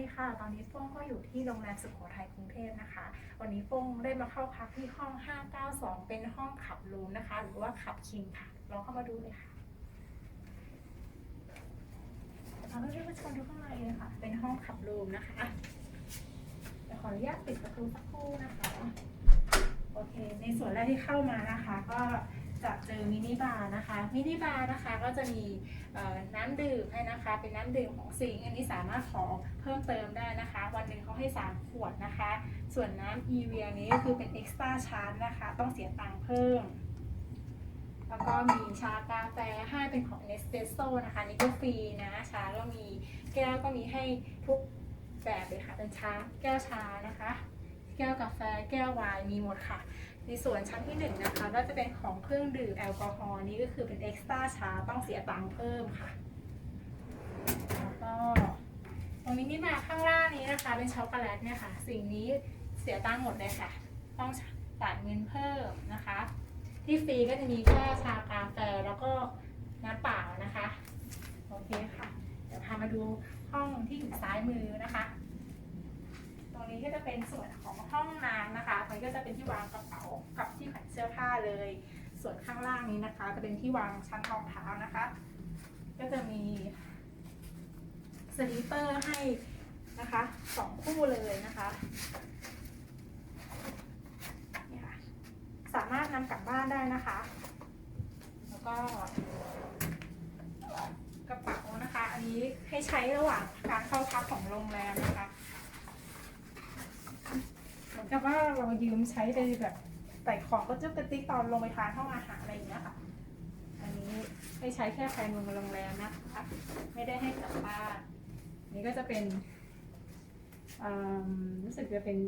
ดีค่ะ ตอนนี้โป้งก็อยู่ที่โรงแรมสุโขทัยกรุงเทพนะคะ วันนี้โป้งได้มาเข้าพักที่ห้อง 592 เป็นห้องขับรูมนะคะ หรือว่าขับคิงค่ะ ลองเข้ามาดูเลยค่ะเราก็เรียกว่าชมดูข้างในเลยค่ะ เป็นห้องขับรูมนะคะเดี๋ยวขออนุญาตปิดประตูสักครู่นะคะ โอเค ในส่วนแรกที่เข้ามานะคะ ก็ จะเจอมินิบาร์นะคะ มินิบาร์นะคะก็จะมีน้ำดื่มให้นะคะ เป็นน้ำดื่มของสิงห์อันนี้สามารถขอเพิ่มเติมได้นะคะ วันหนึ่งเขาให้ 3 ขวดนะคะ ส่วนน้ำอีเวียนี้ก็คือเป็นเอ็กซ์ตร้าชาร์จนะคะ ต้องเสียตังค์เพิ่ม แล้วก็มีชากาแฟให้เป็นของเนสเ e โซนะคะนี่ก็ฟรีนะชาก็มีแก้วก็มีให้ทุกแบบเลยค่ะเป็นชาแก้วชานะคะ แก้วกาแฟแก้วไวน์มีหมดค่ะ ในส่วนชั้นที่หนึ่งนะคะก็จะเป็นของเครื่องดื่มแอลกอฮอล์นี่ก็คือเป็นเอ็กซ์ตร้าชาต้องเสียตังค์เพิ่มค่ะแล้วก็ตรงนี้นี่มาข้างล่างนี้นะคะ เป็นช็อกโกแลตเนี่ยค่ะ สิ่งนี้เสียตังค์หมดเลยค่ะ ต้องจ่ายเงินเพิ่มนะคะ ที่ฟรีก็จะมีแค่ชากาแฟแล้วก็น้ำเปล่านะคะโอเคค่ะ เดี๋ยวพามาดูห้องที่อยู่ซ้ายมือนะคะ ตรงนี้ก็จะเป็นส่วนของห้องน้ำ จะเป็นที่วางกระเป๋ากับที่แขวนเสื้อผ้าเลย ส่วนข้างล่างนี้นะคะ จะเป็นที่วางชั้นรองเท้านะคะ ก็จะมีสลีปเปอร์ให้นะคะสองคู่เลยนะคะนี่ค่ะสามารถนำกลับบ้านได้นะคะ แล้วก็กระเป๋านะคะ อันนี้ให้ใช้ระหว่างการเข้าพักของโรงแรมนะคะ เหมือน กับว่าเรายืมใช้ไปแบบใส่ของก็จุ๊บกระติกตอนลงไปทานห้องอาหารอะไรอย่างเงี้ยค่ะ อันนี้ให้ใช้แค่ภายในโรงแรมนะคะไม่ได้ให้กลับบ้านนี่ก็จะเป็นอืมรู้สึกจะเป็น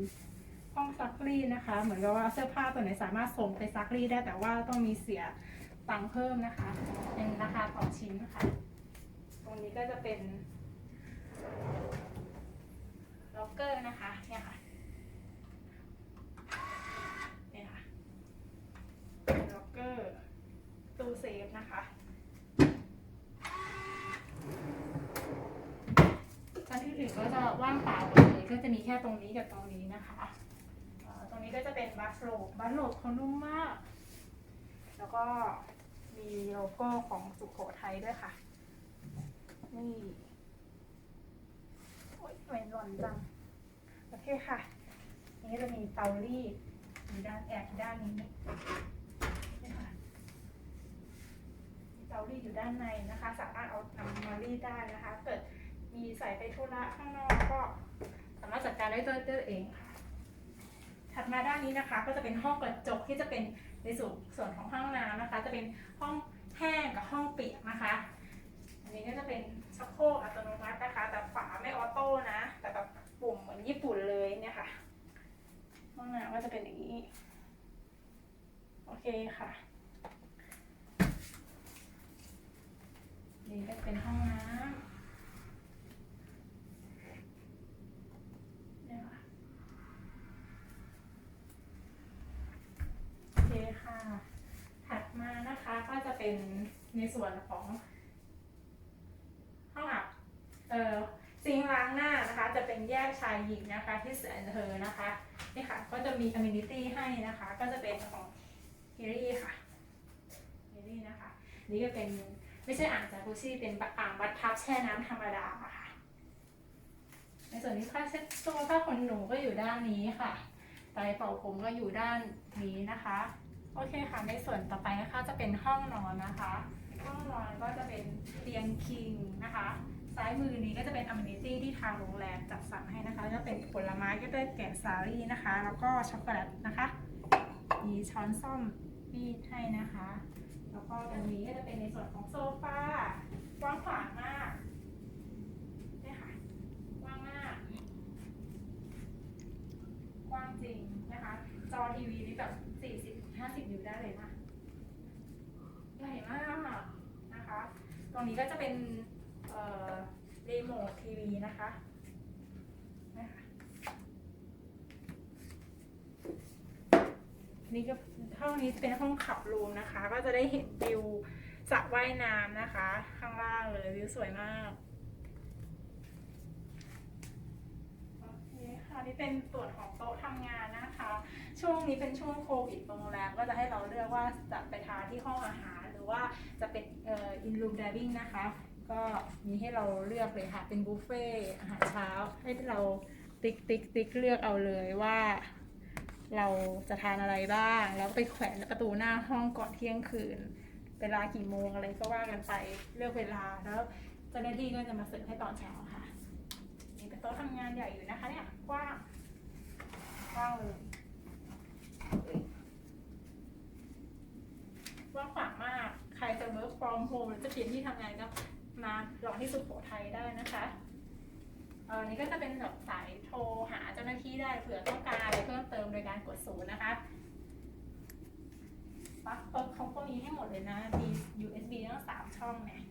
ห้องซักรีดนะคะ เหมือนกับว่าเสื้อผ้าตัวไหนสามารถส่งไปซักรีดได้แต่ว่าต้องมีเสียตังค์เพิ่มนะคะ เป็นราคาต่อชิ้นนะคะ ตรงนี้ก็จะเป็นล็อกเกอร์นะคะเนี่ยค่ะ เนี่ยค่ะเป็นล็อกเกอร์ตู้เซฟนะคะชั้นที่อื่นก็จะว่างเปล่าหมดเลย ก็จะมีแค่ตรงนี้กับตรงนี้นะคะตรงนี้ก็จะเป็นบัสโลบบัสโลบเขานุ่มมาก แล้วก็มีโลโก้ของสุโขทัยด้วยค่ะ นี่โอ๊ยทำไมหล่อนจัง โอเคค่ะ นี่ก็จะมีเตารีดอยู่ด้านแอบด้านนี้นี่ค่ะมีเตารีดอยู่ด้านในนะคะ สามารถเอานำมารีดได้นะคะ เกิดมีใส่ไปธุระข้างนอกก็ สามารถจัดการได้ด้วยตัวเองค่ะ ถัดมาด้านนี้นะคะ ก็จะเป็นห้องกระจกที่จะเป็นในส่วนส่วนของห้องน้ำนะคะ จะเป็นห้องแห้งกับห้องเปียกนะคะ อันนี้ก็จะเป็นชักโครกอัตโนมัตินะคะ แต่ฝาไม่ออโต้นะ แต่แบบปุ่มเหมือนญี่ปุ่นเลยเนี่ยค่ะ ห้องน้ำก็จะเป็นอย่างนี้ โอเคค่ะ นี่ก็เป็นห้องน้ำเนี่ยค่ะ โอเคค่ะ ถัดมานะคะก็จะ เป็นในส่วนของห้องอาบเอ่อซิงล้างหน้านะคะจะเป็นแยกชายหญิงนะคะที่แสนเธอนะคะนี่ค่ะก็จะมี amenity ให้นะคะ ก็จะเป็นของฮิรี่ค่ะฮิรี่นะคะ นี่ก็เป็นไม่ใช่อ่างจากุชี่เป็นอ่างบัตทับแช่น้ำธรรมดาค่ะ ในส่วนนี้ผ้าเช็ดตัวผ้าขนหนูก็อยู่ด้านนี้ค่ะไตเป่าผมก็อยู่ด้านนี้นะคะ โอเคค่ะ ในส่วนต่อไปนะคะจะเป็นห้องนอนนะคะ ห้องนอนก็จะเป็นเตียงคิงนะคะ ซ้ายมือนี้ก็จะเป็นอ m ม n i t y ที่ทางโรงแรมจัดสรรให้นะคะจะเป็นผลไม้ก็ได้แกะสาลี่นะคะ แล้วก็ช็อกโกแลตนะคะมีช้อนส้อมมีดให้นะคะ แล้วก็ตรงนี้ก็จะเป็นในส่วนของโซฟากว้างขวางมากเนี่ยค่ะกว้างมาก กว้างจริงนะคะ จอทีวีนี่แบบ 40-50 นิ้วได้เลยนะใหญ่มากนะคะ ตรงนี้ก็จะเป็นเรีโมททีวีนะคะนะคะนี่ก็ห้องนี้เป็นห้องขับรูมนะคะ ก็จะได้เห็นวิวสระว่ายน้ำนะคะ ข้างล่างเลยวิวสวยมาก ค่ะนี่เป็นส่วนของโต๊ะทำงานนะคะ ช่วงนี้เป็นช่วงโควิดโรงแรมก็จะให้เราเลือกว่าจะไปทานที่ห้องอาหาร หรือว่าจะเป็นเอ่อ in room dining นะคะ ก็มีให้เราเลือกเลยค่ะ เป็นบุฟเฟ่อาหารเช้าให้เราติ๊กติ๊กติ๊กเลือกเอาเลยว่า เราจะทานอะไรบ้าง แล้วไปแขวนประตูหน้าห้องก่อนเที่ยงคืน เวลากี่โมงอะไรก็ว่ากันไปเลือกเวลาแล้วเจ้าหน้าที่ก็จะมาเสิร์ฟให้ตอนเช้าค่ะ โต๊ะทำงานใหญ่อยู่นะคะเนี่ยกว้างกว้างเลยกว้างขวางมาก ใครจะ work from home หรือจะเปลี่ยนที่ทำงานก็มาลองที่สุโขทัยได้นะคะเออนี่ก็จะเป็นแบบสายโทรหาเจ้าหน้าที่ได้เผื่อต้องการอะไรเพิ่มเติมโดยการกดศูนย์นะคะปลั๊กเปิร์เขาก็มีให้หมดเลยนะมี USB ทั้งสามช่องเนี่ย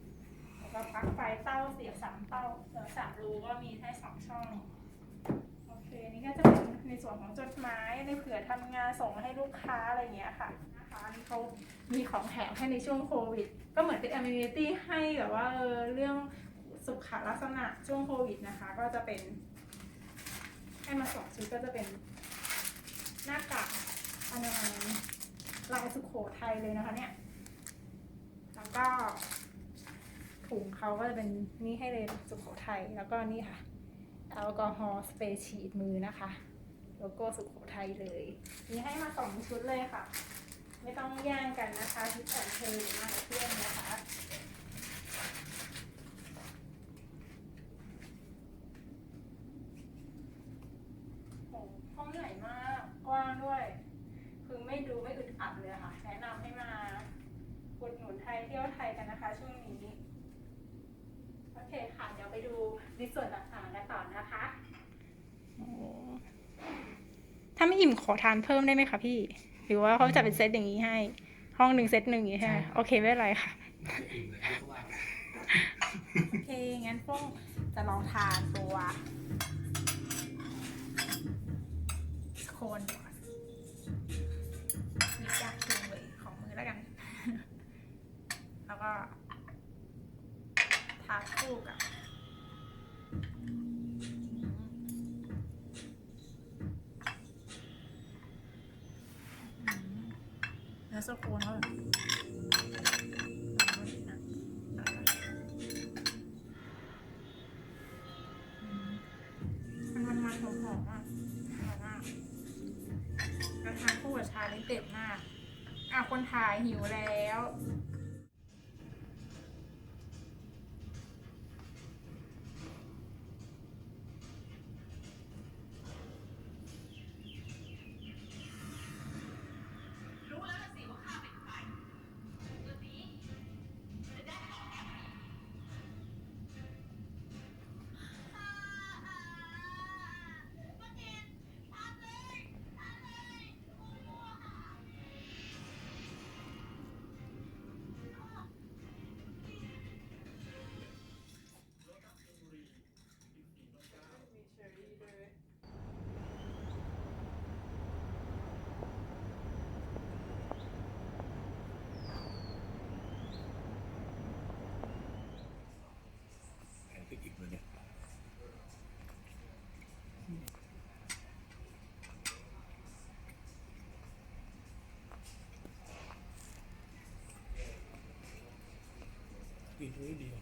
แล้วก็ปลั๊กไฟเต้าเสียบสามเต้าเสียบสามรูก็มีให้สองช่อง โอเค นี่ก็จะเป็นในส่วนของจดหมายในเผื่อทำงานส่งให้ลูกค้าอะไรอย่างเงี้ยค่ะนะคะนี่เขามีของแถมให้ในช่วงโควิด ก็เหมือนเป็น amenity ให้แบบว่าเออเรื่องสุขลักษณะช่วงโควิดนะคะ ก็จะเป็น ให้มาสองชุดก็จะเป็นหน้ากากอนามัยลายสุโขทัยเลยนะคะเนี่ย แล้วก็ ถุงเขาก็จะเป็นนี่ให้เลยสุโขทัยแล้วก็นี่ค่ะแอลกอฮอล์สเปรย์ฉีดมือนะคะโลโก้สุโขทัยเลยมีให้มาสองชุดเลยค่ะ ไม่ต้องแย่งกันนะคะชุดแต่งเธอหรือมากเพื่อนนะคะ โอ้ห้องใหญ่มาก กว้างด้วย คือไม่ดูไม่อึดอัดเลยค่ะ แนะนำให้มาอุดหนุนไทยเที่ยวไทยกันนะคะ ช่วงนี้ โอเคค่ะ เดี๋ยวไปดู ในส่วนต่างๆกันต่อนะคะถ้าไม่อิ่มขอทานเพิ่มได้ไหมคะพี่ หรือว่าเขาจะเป็นเซตอย่างนี้ให้ ห้องหนึ่งเซตหนึ่งอย่างนี้ใช่ไหมใช่ครับโอเคไม่เป็นไรค่ะอิ่มเลยก็ว่าไปโอเค งั้นพวกจะลองทานตัวสโคนก่อนมียากชิมเลยของมือแล้วกัน แล้วก็ทานคู่กับ คนถ่ายหิวแล้ว กิ